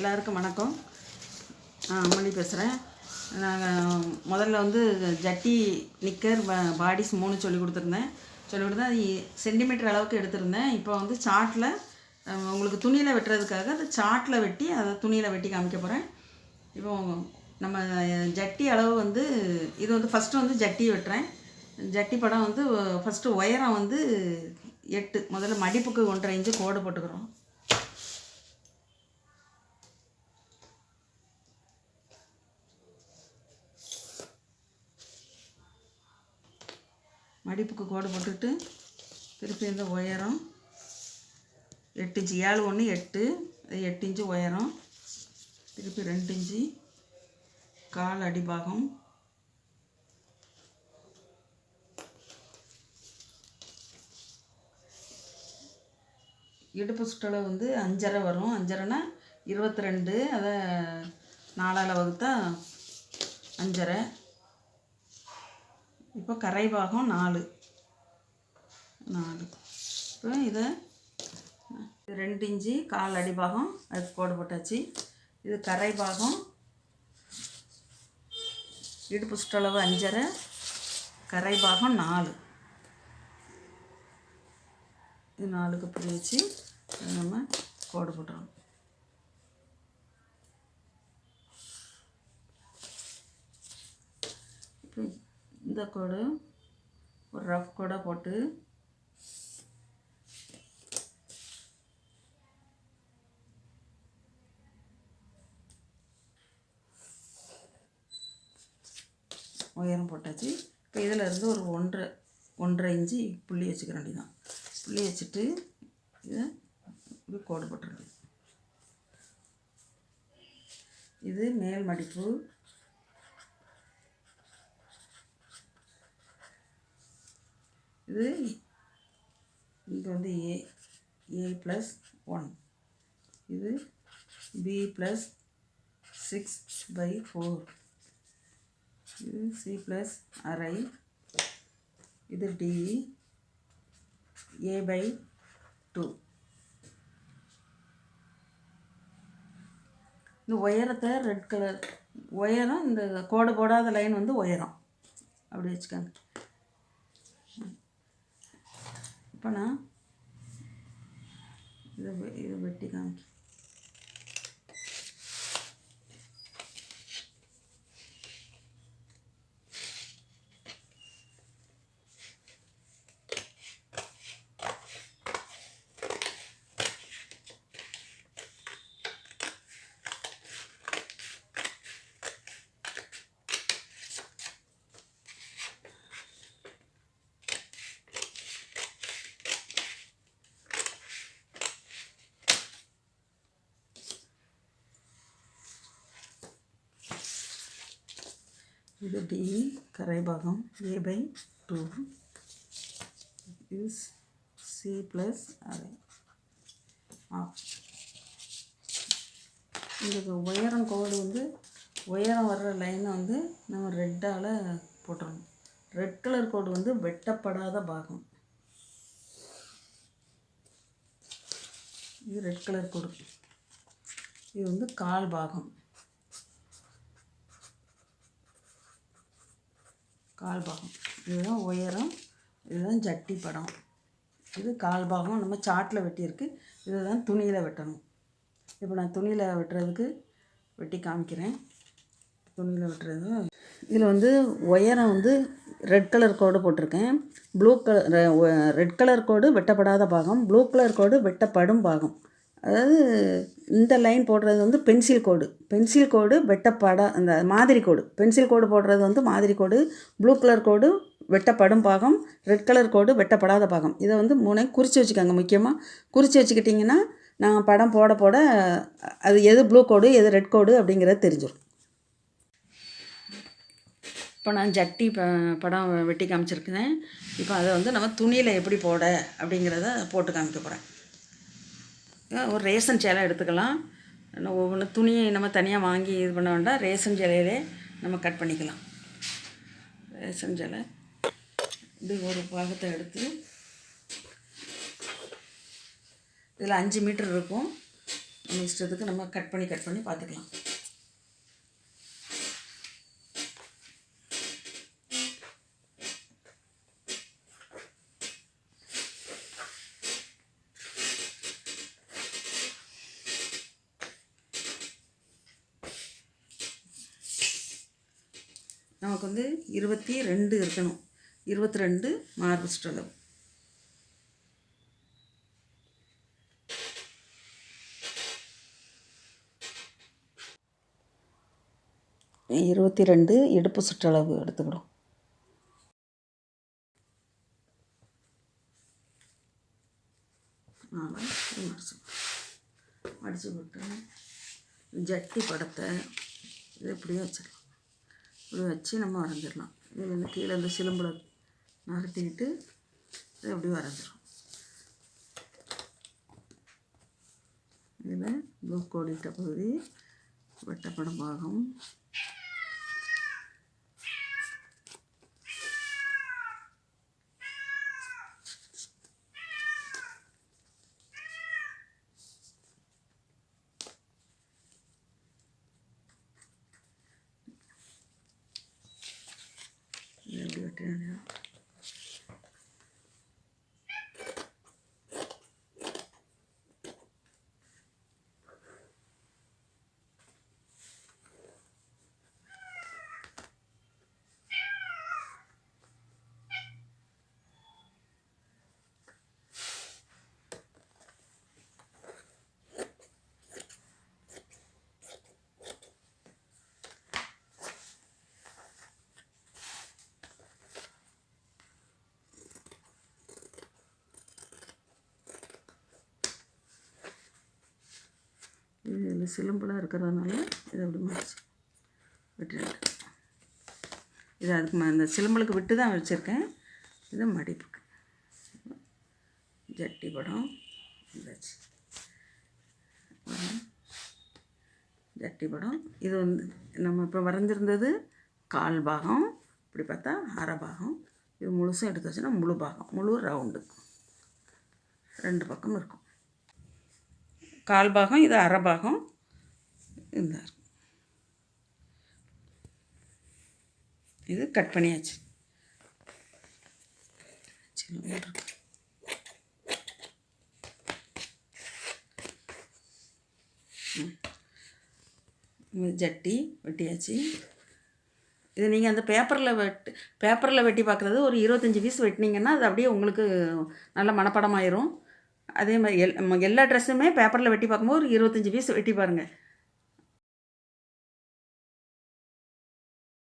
எல்லாருக்கும் வணக்கம். நான் அம்மணி பேசுகிறேன் நாங்கள் முதல்ல வந்து ஜட்டி நிக்கர் பாடிஸ் மூணு சொல்லி கொடுத்துருந்தேன். சொல்லி கொடுத்தேன் அது சென்டிமீட்டர் அளவுக்கு எடுத்திருந்தேன். இப்போ வந்து சார்ட்டில் உங்களுக்கு துணியில் வெட்டுறதுக்காக அந்த சார்ட்டில் வெட்டி அதை துணியில் வெட்டி காமிக்க போகிறேன் இப்போ நம்ம ஜட்டி அளவு வந்து இது வந்து ஃபஸ்ட்டு வந்து ஜட்டி வெட்டுறேன். ஜட்டி படம் வந்து ஃபஸ்ட்டு உயரம் வந்து எட்டு. முதல்ல மடிப்புக்கு ஒன்றரை இன்ச்சு கோடு போட்டுக்கிறோம். மடிப்புக்கு கோடு போட்டுட்டு திருப்பி இந்த உயரம் எட்டு இன்ச்சு. ஏழு ஒன்று எட்டு. அது எட்டு இன்ச்சு உயரம். திருப்பி ரெண்டு இன்ச்சு. கால் அடிபாகம். இடுப்பு சுற்றளவு வந்து அஞ்சரை வரும். அஞ்சரைனா இருபத்தி ரெண்டு. அதை நாலால் வகுத்தா அஞ்சரை. இப்போ கரை பாகம் நாலு. நாலு. இப்போ இதை ரெண்டு இஞ்சி கால் அடி பாகம் அதுக்கு கோடு போட்டாச்சு. இது கரை பாகம் இடுப்பு சுற்றளவு அஞ்சரை கரை பாகம் நாலு. இது நாலுக்கு பிடி வச்சு நம்ம கோடு போட்டுறோம். இப்போ இந்த கோடு ஒரு ரஃப் கோடாக போட்டு உயரம் போட்டாச்சு. இப்போ இதில் இருந்து ஒரு ஒன்றரை ஒன்றரை இன்ச்சு புள்ளி வச்சுக்க வேண்டியதான் புள்ளி வச்சுட்டு இதை இப்படி கோடு போட்டுற வேண்டியது இது மேல் மடிப்பு. இது இது வந்து ஏ ஏ ப்ளஸ் ஒன் இது B plus six by four இது சி ப்ளஸ் அரை இது டி ஏ பை டூ இந்த உயரத்தை ரெட் கலர் உயரம் இந்த கோடு போடாத லைன் வந்து உயரம். அப்படி வச்சுக்கோங்க. இப்போ நான் இதை இதை வெட்டி காமிக்க இது டி கரைபாகம். ஏ பை டூ இது சி ப்ளஸ் அரை ஆஃப் இதுக்கு உயரம் கோடு வந்து உயரம் வர்ற லைனை வந்து நம்ம ரெட்டால் போட்டுறணும். ரெட் கலர் கோடு வந்து வெட்டப்படாத பாகம். இது ரெட் கலர் கோடு இது வந்து கால் பாகம். கால் பாகம். இதுதான் உயரம் இதுதான் ஜட்டி படம். இது கால் பாகம் நம்ம சாட்டில் வெட்டியிருக்கு. இதுதான் துணியில் வெட்டணும். இப்போ நான் துணியில் வெட்டுறதுக்கு வெட்டி காமிக்கிறேன். துணியில் வெட்டுறது. இதில் வந்து உயரம் வந்து ரெட் கலர் கோடு போட்டிருக்கேன். ப்ளூ கலர் ரெட் கலர் கோடு வெட்டப்படாத பாகம் ப்ளூ கலர் கோடு வெட்டப்படும் பாகம். அதாவது இந்த லைன் போடுறது வந்து பென்சில் கோடு பென்சில் கோடு வெட்டப்படா அந்த மாதிரி கோடு பென்சில் கோடு போடுறது வந்து மாதிரி கோடு ப்ளூ கலர் கோடு வெட்டப்படும் பாகம். ரெட் கலர் கோடு வெட்டப்படாத பாகம். இதை வந்து மூணையும் குறித்து வச்சுக்கோங்க முக்கியமாக குறித்து வச்சுக்கிட்டிங்கன்னா நான் படம் போட போட அது எது ப்ளூ கோடு எது ரெட் கோடு அப்படிங்கிறது தெரிஞ்சிடும் இப்போ நான் ஜட்டி ப படம் வெட்டி காமிச்சிருக்கேன் இப்போ அதை வந்து நம்ம துணியில் எப்படி போட அப்படிங்கிறத போட்டு காமிக்க போகிறேன் ஒரு ரேஷன் சேலை எடுத்துக்கலாம். ஒவ்வொன்று துணியை நம்ம தனியாக வாங்கி இது பண்ண வேண்டாம். ரேஷன் சேலையிலே நம்ம கட் பண்ணிக்கலாம். ரேஷன் சேலை. இது ஒரு பாகத்தை எடுத்து இதில் அஞ்சு மீட்டர் இருக்கும். நம்ம இஷ்டத்துக்கு நம்ம கட் பண்ணி கட் பண்ணி பார்த்துக்கலாம். நமக்கு வந்து இருபத்தி ரெண்டு இருக்கணும். இருபத்தி ரெண்டு மார்பு சுற்றளவு. இருபத்தி ரெண்டு இடுப்பு சுற்றளவு எடுத்துக்கிடும். அடிச்சு விட்டு ஜட்டி படத்தை இது இப்படியே வச்சிடலாம் இப்படி வச்சு நம்ம வரைஞ்சிடலாம். இது வந்து கீழே இந்த சிலம்பில் நகர்த்திக்கிட்டு இது அப்படி வரைஞ்சிடும் இதில் ப்ளூ கோடிட்ட பகுதி வெட்டப்படும் பாகம். இது எப்படி வெட்டினா இது இதில் இருக்கிறதுனால இதை அப்படி மடிச்சு வெட்டிடுறேன் இது அதுக்கு ம- இந்த சிலம்பலுக்கு விட்டு தான் வச்சுருக்கேன். இது மடிப்புக்கு. ஜட்டி படம் வந்தாச்சு ஜட்டி படம். இது வந்து நம்ம இப்போ வரைஞ்சிருந்தது கால் பாகம் இப்படி பார்த்தா அரை பாகம். இது முழுசும் எடுத்து வச்சுன்னா முழு பாகம் முழு ரவுண்டு ரெண்டு பக்கம் இருக்கும். கால் பாகம் இது அரை பாகம். இருந்தார். இது கட் பண்ணியாச்சு. ம். ஜட்டி வெட்டியாச்சு. இது நீங்கள் அந்த பேப்பரில் வெட்டு பேப்பரில் வெட்டி பார்க்குறது ஒரு இருபத்தஞ்சி பீஸ் வெட்டினீங்கன்னா அது அப்படியே உங்களுக்கு நல்ல மனப்படமாயிரும் அதே மாதிரி எல் எல்லா ட்ரெஸ்ஸுமே பேப்பரில் வெட்டி பார்க்கும்போது ஒரு இருபத்தஞ்சி பீஸ் வெட்டி பாருங்கள்